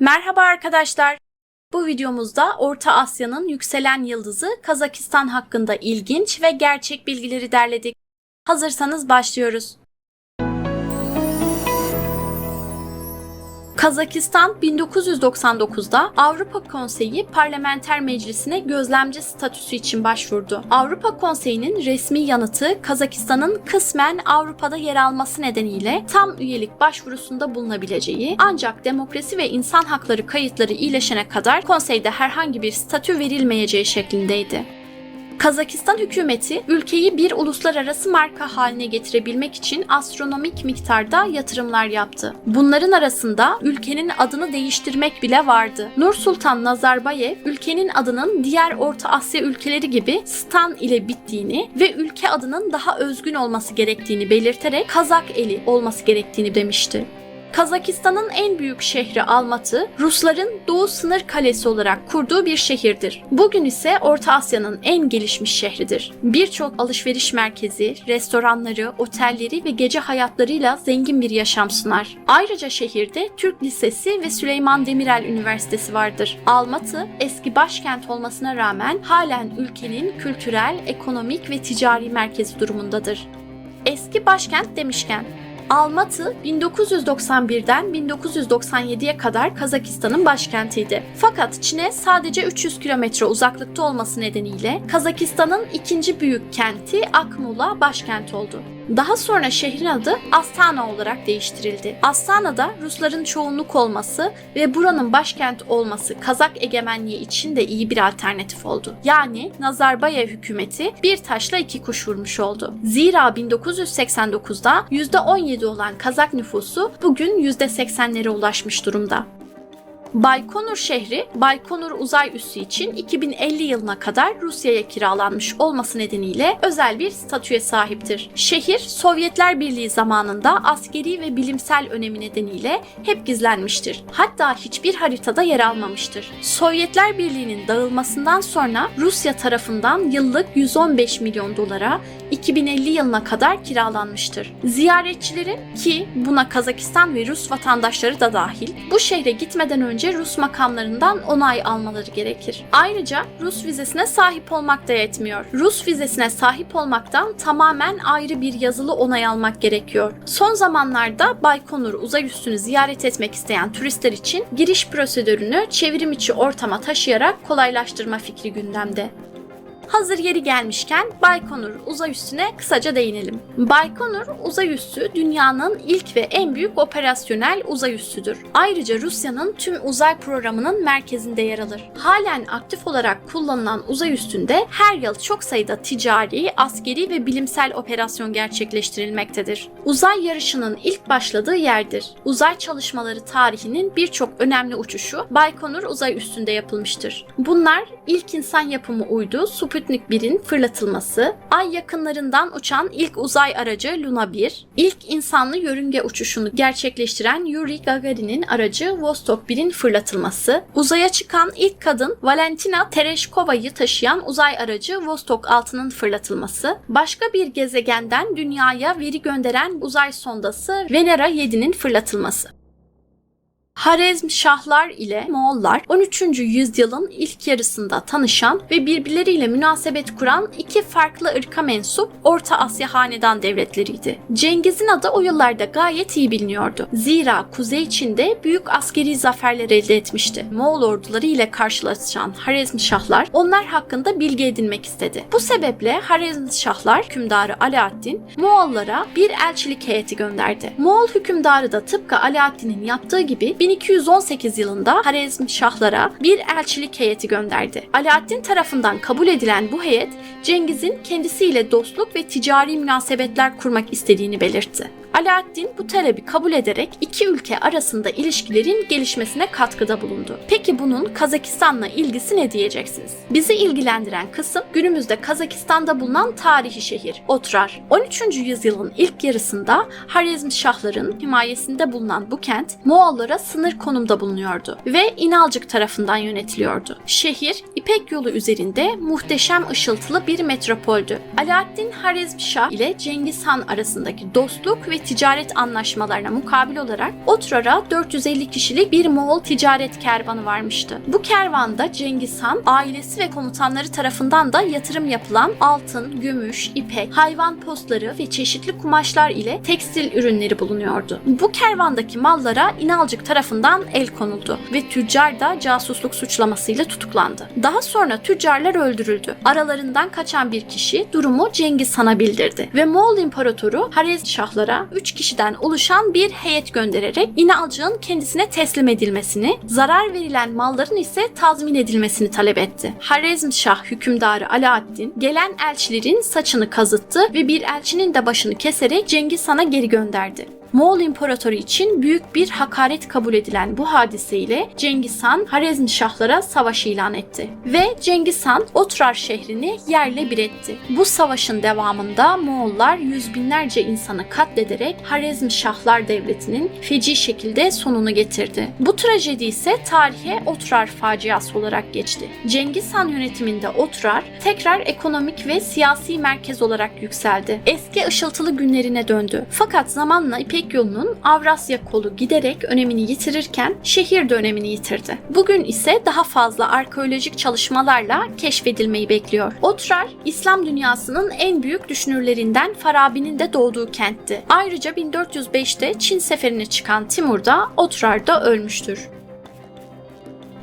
Merhaba arkadaşlar. Bu videomuzda Orta Asya'nın yükselen yıldızı Kazakistan hakkında ilginç ve gerçek bilgileri derledik. Hazırsanız başlıyoruz. Kazakistan 1999'da Avrupa Konseyi Parlamenter Meclisi'ne gözlemci statüsü için başvurdu. Avrupa Konseyi'nin resmi yanıtı Kazakistan'ın kısmen Avrupa'da yer alması nedeniyle tam üyelik başvurusunda bulunabileceği ancak demokrasi ve insan hakları kayıtları iyileşene kadar konseyde herhangi bir statü verilmeyeceği şeklindeydi. Kazakistan hükümeti ülkeyi bir uluslararası marka haline getirebilmek için astronomik miktarda yatırımlar yaptı. Bunların arasında ülkenin adını değiştirmek bile vardı. Nur Sultan Nazarbayev ülkenin adının diğer Orta Asya ülkeleri gibi Stan ile bittiğini ve ülke adının daha özgün olması gerektiğini belirterek Kazak eli olması gerektiğini demişti. Kazakistan'ın en büyük şehri Almatı, Rusların doğu sınır kalesi olarak kurduğu bir şehirdir. Bugün ise Orta Asya'nın en gelişmiş şehridir. Birçok alışveriş merkezi, restoranları, otelleri ve gece hayatlarıyla zengin bir yaşam sunar. Ayrıca şehirde Türk Lisesi ve Süleyman Demirel Üniversitesi vardır. Almatı, eski başkent olmasına rağmen halen ülkenin kültürel, ekonomik ve ticari merkezi durumundadır. Eski başkent demişken, Almatı 1991'den 1997'ye kadar Kazakistan'ın başkentiydi. Fakat Çin'e sadece 300 kilometre uzaklıkta olması nedeniyle Kazakistan'ın ikinci büyük kenti Akmula başkent oldu. Daha sonra şehrin adı Astana olarak değiştirildi. Astana'da Rusların çoğunluk olması ve buranın başkent olması Kazak egemenliği için de iyi bir alternatif oldu. Yani Nazarbayev hükümeti bir taşla iki kuş vurmuş oldu. Zira 1989'da %17 olan Kazak nüfusu bugün %80'lere ulaşmış durumda. Baykonur şehri, Baykonur uzay üssü için 2050 yılına kadar Rusya'ya kiralanmış olması nedeniyle özel bir statüye sahiptir. Şehir, Sovyetler Birliği zamanında askeri ve bilimsel önemi nedeniyle hep gizlenmiştir. Hatta hiçbir haritada yer almamıştır. Sovyetler Birliği'nin dağılmasından sonra Rusya tarafından yıllık 115 milyon dolara 2050 yılına kadar kiralanmıştır. Ziyaretçilerin ki buna Kazakistan ve Rus vatandaşları da dahil bu şehre gitmeden önce Rus makamlarından onay almaları gerekir. Ayrıca Rus vizesine sahip olmak da yetmiyor. Rus vizesine sahip olmaktan tamamen ayrı bir yazılı onay almak gerekiyor. Son zamanlarda Baykonur uzay üssünü ziyaret etmek isteyen turistler için giriş prosedürünü çevrim içi ortama taşıyarak kolaylaştırma fikri gündemde. Hazır yeri gelmişken Baykonur uzay üssüne kısaca değinelim. Baykonur uzay üssü dünyanın ilk ve en büyük operasyonel uzay üssüdür. Ayrıca Rusya'nın tüm uzay programının merkezinde yer alır. Halen aktif olarak kullanılan uzay üstünde her yıl çok sayıda ticari, askeri ve bilimsel operasyon gerçekleştirilmektedir. Uzay yarışının ilk başladığı yerdir. Uzay çalışmaları tarihinin birçok önemli uçuşu Baykonur uzay üstünde yapılmıştır. Bunlar ilk insan yapımı uydu Sputnik 1'in fırlatılması, ay yakınlarından uçan ilk uzay aracı Luna 1, ilk insanlı yörünge uçuşunu gerçekleştiren Yuri Gagarin'in aracı Vostok 1'in fırlatılması, uzaya çıkan ilk kadın Valentina Tereshkova'yı taşıyan uzay aracı Vostok 6'nın fırlatılması, başka bir gezegenden dünyaya veri gönderen uzay sondası Venera 7'nin fırlatılması. Harezm Şahlar ile Moğollar 13. yüzyılın ilk yarısında tanışan ve birbirleriyle münasebet kuran iki farklı ırka mensup Orta Asya hanedan devletleriydi. Cengiz'in adı o yıllarda gayet iyi biliniyordu. Zira Kuzey Çin'de büyük askeri zaferler elde etmişti. Moğol orduları ile karşılaşan Harezm Şahlar onlar hakkında bilgi edinmek istedi. Bu sebeple Harezm Şahlar hükümdarı Alaaddin Moğollara bir elçilik heyeti gönderdi. Moğol hükümdarı da tıpkı Alaaddin'in yaptığı gibi 1218 yılında Harezm Şahlara bir elçilik heyeti gönderdi. Alaaddin tarafından kabul edilen bu heyet Cengiz'in kendisiyle dostluk ve ticari münasebetler kurmak istediğini belirtti. Alaaddin bu talebi kabul ederek iki ülke arasında ilişkilerin gelişmesine katkıda bulundu. Peki bunun Kazakistan'la ilgisi ne diyeceksiniz? Bizi ilgilendiren kısım günümüzde Kazakistan'da bulunan tarihi şehir Otrar. 13. yüzyılın ilk yarısında Harezm Şahların himayesinde bulunan bu kent Moğollara sınır konumda bulunuyordu ve İnalcık tarafından yönetiliyordu. Şehir İpek yolu üzerinde muhteşem ışıltılı bir metropoldü. Alaaddin Harizmşah ile Cengiz Han arasındaki dostluk ve ticaret anlaşmalarına mukabil olarak Otrar'a 450 kişilik bir Moğol ticaret kervanı varmıştı. Bu kervanda Cengiz Han, ailesi ve komutanları tarafından da yatırım yapılan altın, gümüş, ipek, hayvan postları ve çeşitli kumaşlar ile tekstil ürünleri bulunuyordu. Bu kervandaki mallara İnalcık tarafından el konuldu ve tüccar da casusluk suçlamasıyla tutuklandı. Daha sonra tüccarlar öldürüldü. Aralarından kaçan bir kişi durumu Cengiz Han'a bildirdi ve Moğol İmparatoru Harezmşahlara 3 kişiden oluşan bir heyet göndererek İnalcık'ın kendisine teslim edilmesini, zarar verilen malların ise tazmin edilmesini talep etti. Harezmşah hükümdarı Alaaddin gelen elçilerin saçını kazıttı ve bir elçinin de başını keserek Cengiz Han'a geri gönderdi. Moğol İmparatoru için büyük bir hakaret kabul edilen bu hadiseyle Cengiz Han Harezmşahlara savaş ilan etti. Ve Cengiz Han Otrar şehrini yerle bir etti. Bu savaşın devamında Moğollar yüz binlerce insanı katlederek Harezmşahlar devletinin feci şekilde sonunu getirdi. Bu trajedi ise tarihe Otrar faciası olarak geçti. Cengiz Han yönetiminde Otrar tekrar ekonomik ve siyasi merkez olarak yükseldi. Eski ışıltılı günlerine döndü. Fakat zamanla İpek yolunun Avrasya kolu giderek önemini yitirirken şehir de önemini yitirdi. Bugün ise daha fazla arkeolojik çalışmalarla keşfedilmeyi bekliyor. Otrar, İslam dünyasının en büyük düşünürlerinden Farabi'nin de doğduğu kentti. Ayrıca 1405'te Çin seferine çıkan Timur da Otrar'da ölmüştür.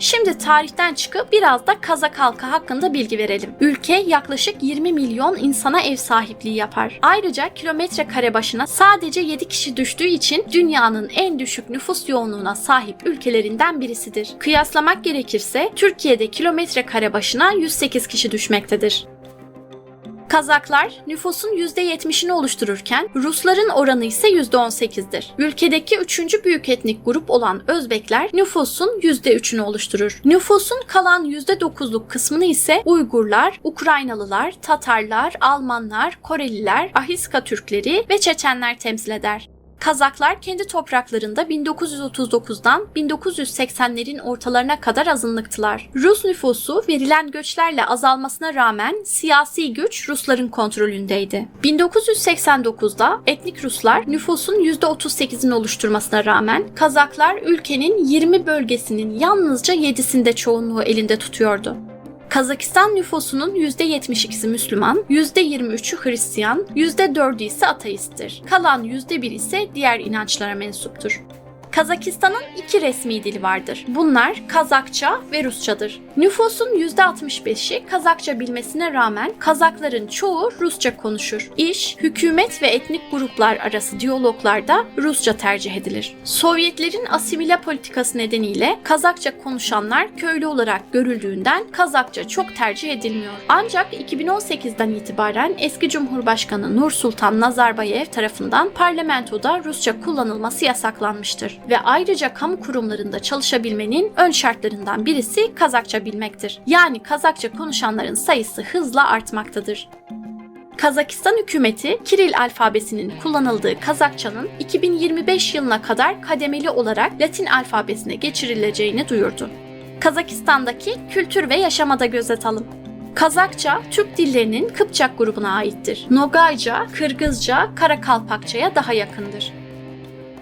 Şimdi tarihten çıkıp biraz da Kazak halkı hakkında bilgi verelim. Ülke yaklaşık 20 milyon insana ev sahipliği yapar. Ayrıca kilometre kare başına sadece 7 kişi düştüğü için dünyanın en düşük nüfus yoğunluğuna sahip ülkelerinden birisidir. Kıyaslamak gerekirse Türkiye'de kilometre kare başına 108 kişi düşmektedir. Kazaklar nüfusun %70'ini oluştururken Rusların oranı ise %18'dir. Ülkedeki üçüncü büyük etnik grup olan Özbekler nüfusun %3'ünü oluşturur. Nüfusun kalan %9'luk kısmını ise Uygurlar, Ukraynalılar, Tatarlar, Almanlar, Koreliler, Ahiska Türkleri ve Çeçenler temsil eder. Kazaklar kendi topraklarında 1939'dan 1980'lerin ortalarına kadar azınlıktılar. Rus nüfusu verilen göçlerle azalmasına rağmen siyasi güç Rusların kontrolündeydi. 1989'da etnik Ruslar nüfusun %38'ini oluşturmasına rağmen Kazaklar ülkenin 20 bölgesinin yalnızca 7'sinde çoğunluğu elinde tutuyordu. Kazakistan nüfusunun %72'si Müslüman, %23'ü Hristiyan, %4'ü ise ateisttir. Kalan %1 ise diğer inançlara mensuptur. Kazakistan'ın iki resmi dili vardır. Bunlar Kazakça ve Rusçadır. Nüfusun %65'i Kazakça bilmesine rağmen Kazakların çoğu Rusça konuşur. İş, hükümet ve etnik gruplar arası diyaloglarda Rusça tercih edilir. Sovyetlerin asimile politikası nedeniyle Kazakça konuşanlar köylü olarak görüldüğünden Kazakça çok tercih edilmiyor. Ancak 2018'den itibaren eski Cumhurbaşkanı Nur Sultan Nazarbayev tarafından parlamentoda Rusça kullanılması yasaklanmıştır ve ayrıca kamu kurumlarında çalışabilmenin ön şartlarından birisi Kazakça bilmektir. Yani Kazakça konuşanların sayısı hızla artmaktadır. Kazakistan hükümeti Kiril alfabesinin kullanıldığı Kazakçanın 2025 yılına kadar kademeli olarak Latin alfabesine geçirileceğini duyurdu. Kazakistan'daki kültür ve yaşamada göz atalım. Kazakça, Türk dillerinin Kıpçak grubuna aittir. Nogayca, Kırgızca, Karakalpakça'ya daha yakındır.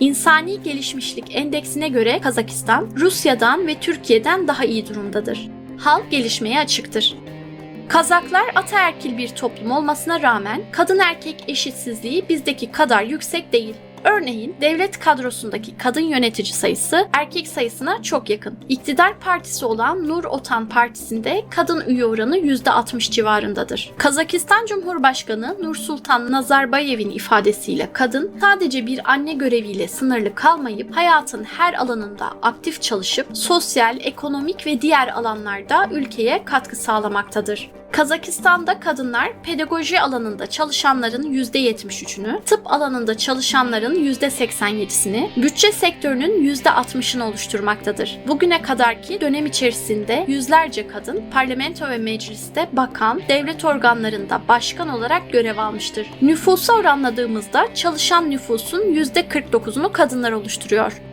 İnsani gelişmişlik endeksine göre Kazakistan, Rusya'dan ve Türkiye'den daha iyi durumdadır. Halk gelişmeye açıktır. Kazaklar ataerkil bir toplum olmasına rağmen kadın erkek eşitsizliği bizdeki kadar yüksek değil. Örneğin devlet kadrosundaki kadın yönetici sayısı erkek sayısına çok yakın. İktidar partisi olan Nur Otan Partisi'nde kadın üye oranı %60 civarındadır. Kazakistan Cumhurbaşkanı Nursultan Nazarbayev'in ifadesiyle kadın sadece bir anne göreviyle sınırlı kalmayıp hayatın her alanında aktif çalışıp sosyal, ekonomik ve diğer alanlarda ülkeye katkı sağlamaktadır. Kazakistan'da kadınlar pedagoji alanında çalışanların %73'ünü, tıp alanında çalışanların %87'sini, bütçe sektörünün %60'ını oluşturmaktadır. Bugüne kadarki dönem içerisinde yüzlerce kadın parlamento ve mecliste bakan, devlet organlarında başkan olarak görev almıştır. Nüfusa oranladığımızda çalışan nüfusun %49'unu kadınlar oluşturuyor.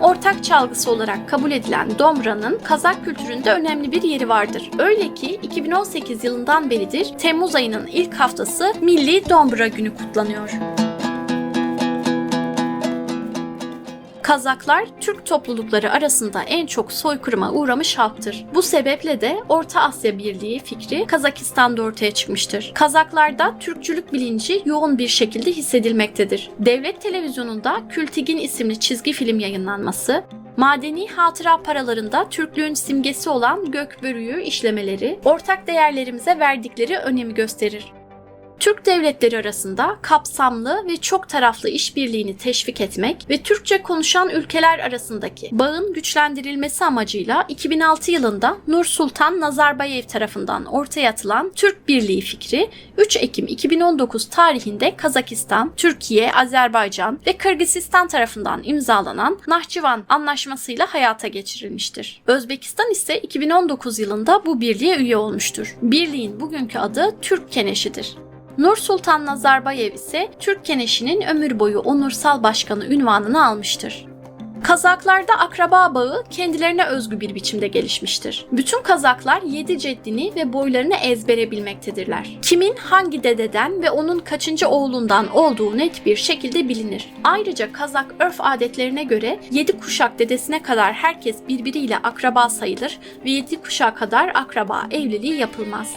Ortak çalgısı olarak kabul edilen Dombra'nın Kazak kültüründe önemli bir yeri vardır. Öyle ki 2018 yılından beridir Temmuz ayının ilk haftası Milli Dombra Günü kutlanıyor. Kazaklar Türk toplulukları arasında en çok soykırıma uğramış halktır. Bu sebeple de Orta Asya Birliği fikri Kazakistan'da ortaya çıkmıştır. Kazaklarda Türkçülük bilinci yoğun bir şekilde hissedilmektedir. Devlet televizyonunda Kültigin isimli çizgi film yayınlanması, Madeni hatıra paralarında Türklüğün simgesi olan gökbörüyü işlemeleri, ortak değerlerimize verdikleri önemi gösterir. Türk devletleri arasında kapsamlı ve çok taraflı işbirliğini teşvik etmek ve Türkçe konuşan ülkeler arasındaki bağın güçlendirilmesi amacıyla 2006 yılında Nur Sultan Nazarbayev tarafından ortaya atılan Türk Birliği fikri 3 Ekim 2019 tarihinde Kazakistan, Türkiye, Azerbaycan ve Kırgızistan tarafından imzalanan Nahçıvan Anlaşması'yla hayata geçirilmiştir. Özbekistan ise 2019 yılında bu birliğe üye olmuştur. Birliğin bugünkü adı Türk Keneşidir. Nur Sultan Nazarbayev ise Türk Keneşi'nin ömür boyu onursal başkanı ünvanını almıştır. Kazaklarda akraba bağı kendilerine özgü bir biçimde gelişmiştir. Bütün Kazaklar yedi ceddini ve boylarını ezbere bilmektedirler. Kimin hangi dededen ve onun kaçıncı oğlundan olduğu net bir şekilde bilinir. Ayrıca Kazak örf adetlerine göre yedi kuşak dedesine kadar herkes birbiriyle akraba sayılır ve yedi kuşağa kadar akraba evliliği yapılmaz.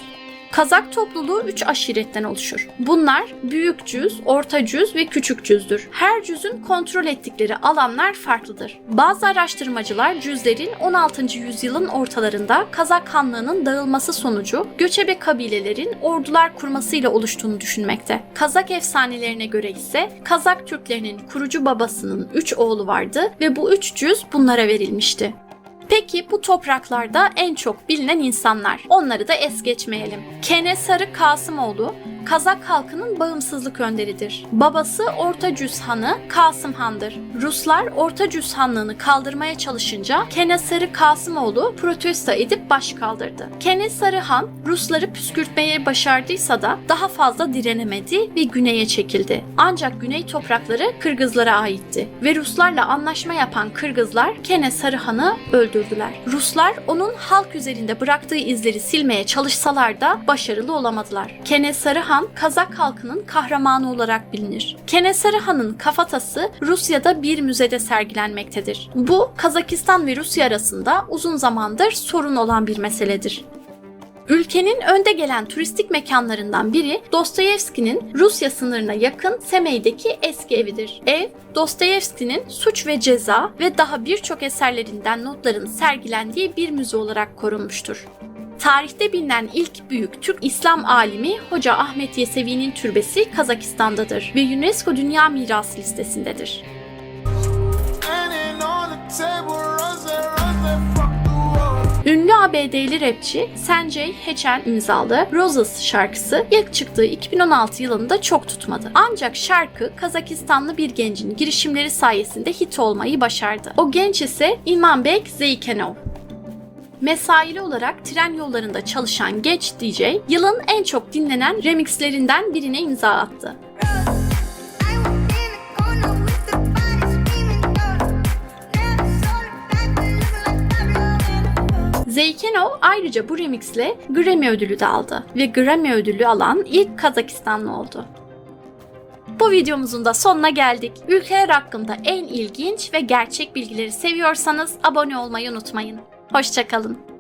Kazak topluluğu 3 aşiretten oluşur. Bunlar büyük cüz, orta cüz ve küçük cüzdür. Her cüzün kontrol ettikleri alanlar farklıdır. Bazı araştırmacılar cüzlerin 16. yüzyılın ortalarında Kazak Hanlığı'nın dağılması sonucu göçebe kabilelerin ordular kurmasıyla oluştuğunu düşünmekte. Kazak efsanelerine göre ise Kazak Türklerinin kurucu babasının 3 oğlu vardı ve bu 3 cüz bunlara verilmişti. Peki bu topraklarda en çok bilinen insanlar. Onları da es geçmeyelim. Kene Sarı Kasımoğlu Kazak halkının bağımsızlık önderidir. Babası Orta Cüz Hanı Kasım Han'dır. Ruslar Orta Cüz Hanlığını kaldırmaya çalışınca Kene Sarı Kasımoğlu protesto edip baş kaldırdı. Kene Sarı Han Rusları püskürtmeye başardıysa da daha fazla direnemedi ve güneye çekildi. Ancak güney toprakları Kırgızlara aitti ve Ruslarla anlaşma yapan Kırgızlar Kene Sarı Han'ı öldürdüler. Ruslar onun halk üzerinde bıraktığı izleri silmeye çalışsalar da başarılı olamadılar. Kene Sarı Han Kazak halkının kahramanı olarak bilinir. Kene Sarı Han'ın kafatası Rusya'da bir müzede sergilenmektedir. Bu Kazakistan ve Rusya arasında uzun zamandır sorun olan bir meseledir. Ülkenin önde gelen turistik mekanlarından biri Dostoyevski'nin Rusya sınırına yakın Semey'deki eski evidir. Ev, Dostoyevski'nin Suç ve Ceza ve daha birçok eserlerinden notların sergilendiği bir müze olarak korunmuştur. Tarihte bilinen ilk büyük Türk İslam alimi Hoca Ahmet Yesevi'nin türbesi Kazakistan'dadır ve UNESCO Dünya Mirası listesindedir. Ünlü ABD'li rapçi Sanjay Hechen imzalı Roses şarkısı ilk çıktığı 2016 yılında çok tutmadı. Ancak şarkı Kazakistanlı bir gencin girişimleri sayesinde hit olmayı başardı. O genç ise İlmanbek Zeykenov. Mesaili olarak tren yollarında çalışan genç DJ, yılın en çok dinlenen remixlerinden birine imza attı. Zeykenov ayrıca bu remixle Grammy ödülü de aldı ve Grammy ödülü alan ilk Kazakistanlı oldu. Bu videomuzun da sonuna geldik. Ülkeler hakkında en ilginç ve gerçek bilgileri seviyorsanız abone olmayı unutmayın. Hoşçakalın.